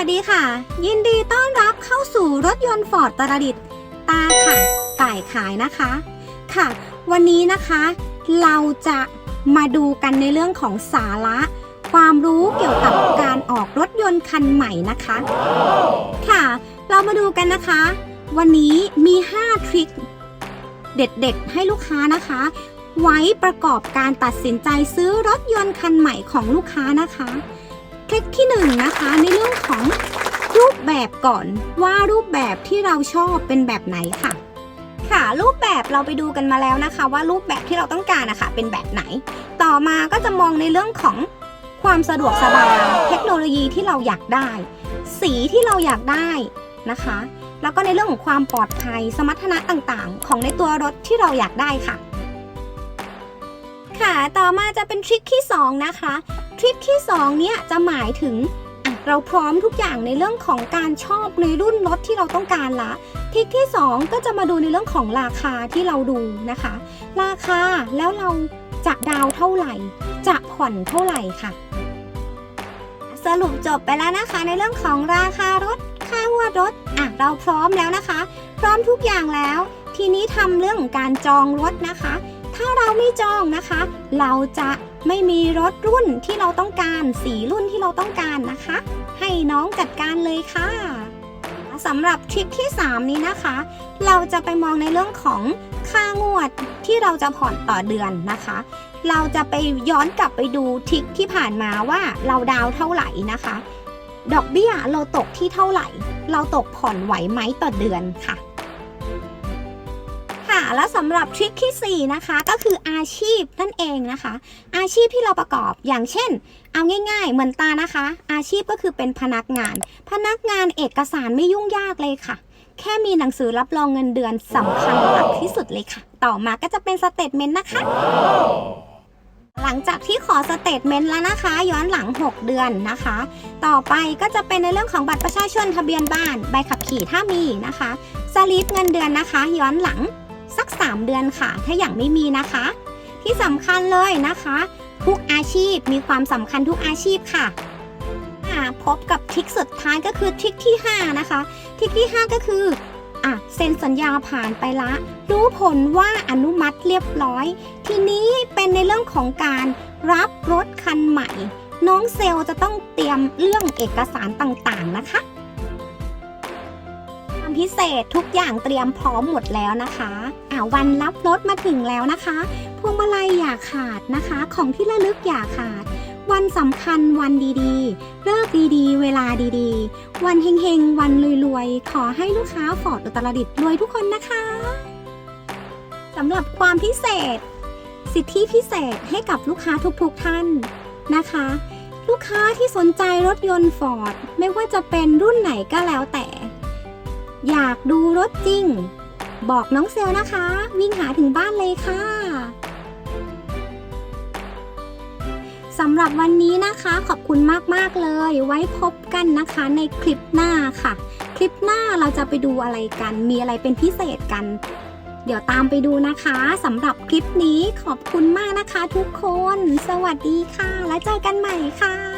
ัสดีค่ะ ยินดีต้อนรับเข้าสู่รถยนต์ฟอร์ดตรดิตถ์ตาค่ะฝ่ายขายนะคะ ค่ะ วันนี้นะคะ เราจะมาดูกันในเรื่องของสาระ ความรู้เกี่ยวกับการออกรถยนต์คันใหม่นะคะ ค่ะ เรามาดูกันนะคะ วันนี้มี 5 ทริคเด็ดๆ ให้ลูกค้านะคะ ไว้ประกอบการตัดสินใจซื้อรถยนต์คันใหม่ของลูกค้านะคะ ทริคที่1นงนะคะในเรื่องของรูปแบบก่อนว่ารูปแบบที่เราชอบเป็นแบบไหนค่ะ ค่ะรูปแบบเราไปดูกันมาแล้วนะคะ ว่ารูปแบบที่เราต้องการนะคะเป็นแบบไหน ต่อมาก็จะมองในเรื่องของความสะดวกสบายเทคโนโลยีที่เราอยากได้ สีที่เราอยากได้นะคะ แล้วก็ในเรื่องของความปลอดภัยสมรรถนะต่างๆ ของในตัวรถที่เราอยากได้ค่ะ ค่ะต่อมาจะเป็นทริคที่2นะคะ ทริคที่ 2 เนี่ยจะหมายถึงเราพร้อมทุกอย่างในเรื่องของการชอบในรุ่นรถที่เราต้องการละทริคที่ 2 ก็จะมาดูในเรื่องของราคาที่เราดูนะคะ ราคาแล้วเราจะดาวเท่าไหร่ จะผ่อนเท่าไหร่ค่ะ สรุปจบไปแล้วนะคะ ในเรื่องของราคารถค่างวดรถอะเราพร้อมแล้วนะคะ พร้อมทุกอย่างแล้ว ทีนี้ทำเรื่องของการจองรถนะคะ ถ้าเราไม่จองนะคะ เราจะ ไม่มีรถรุ่นที่เราต้องการ สีรุ่นที่เราต้องการนะคะ ให้น้องจัดการเลยค่ะสำหรับทริคที่ 3 นี้นะคะ เราจะไปมองในเรื่องของค่างวดที่เราจะผ่อนต่อเดือนนะคะ เราจะไปย้อนกลับไปดูทริคที่ผ่านมาว่าเราดาวเท่าไหร่นะคะ ดอกเบี้ยเราตกที่เท่าไหร่ เราตกผ่อนไหวไหมต่อเดือนค่ะ แล้วสำหรับทริคที่ 4 นะคะ ก็คืออาชีพนั่นเองนะคะ อาชีพที่เราประกอบอย่างเช่น เอาง่าย ๆ เหมือนตานะคะ อาชีพก็คือเป็นพนักงาน พนักงานเอกสารไม่ยุ่งยากเลยค่ะ แค่มีหนังสือรับรองเงินเดือนสำคัญหลักที่สุดเลยค่ะ ต่อมาก็จะเป็นสเตทเมนต์นะคะ หลังจากที่ขอสเตทเมนต์แล้วนะคะ ย้อนหลัง 6 เดือนนะคะ ต่อไปก็จะเป็นในเรื่องของบัตรประชาชนทะเบียนบ้าน ใบขับขี่ถ้ามีนะคะสลิปเงินเดือนนะคะ ย้อนหลัง สัก 3 เดือนค่ะ ถ้าอย่างไม่มีนะคะ ที่สำคัญเลยนะคะ ทุกอาชีพมีความสำคัญทุกอาชีพค่ะพบกับทริคสุดท้ายก็คือทริคที่ 5 นะคะทริคที่ 5 ก็คืออะเซ็นสัญญาผ่านไปละ รู้ผลว่าอนุมัติเรียบร้อย ทีนี้เป็นในเรื่องของการรับรถคันใหม่ น้องเซลล์จะต้องเตรียมเรื่องเอกสารต่างๆนะคะ ความพิเศษทุกอย่างเตรียมพร้อมหมดแล้วนะคะอ่าวันรับรถมาถึงแล้วนะคะ พวงมาลัยอย่าขาดนะคะ ของที่ระลึกอย่าขาด วันสำคัญวันดีๆ เลิกดีๆ เวลาดีๆ วันเฮงๆ วันรวยๆ ขอให้ลูกค้าฟอร์ดอุตรดิตรวยทุกคนนะคะสำหรับความพิเศษ สิทธิพิเศษให้กับลูกค้าทุกๆท่านนะคะลูกค้าที่สนใจรถยนต์ฟอร์ดไม่ว่าจะเป็นรุ่นไหนก็แล้วแต่ อยากดูรถจริง บอกน้องเซลนะคะ วิ่งหาถึงบ้านเลยค่ะสำหรับวันนี้นะคะขอบคุณมาก ๆ เลย ไว้พบกันนะคะในคลิปหน้าค่ะ คลิปหน้าเราจะไปดูอะไรกัน มีอะไรเป็นพิเศษกัน เดี๋ยวตามไปดูนะคะสำหรับคลิปนี้ขอบคุณมากนะคะทุกคน สวัสดีค่ะ แล้วเจอกันใหม่ค่ะ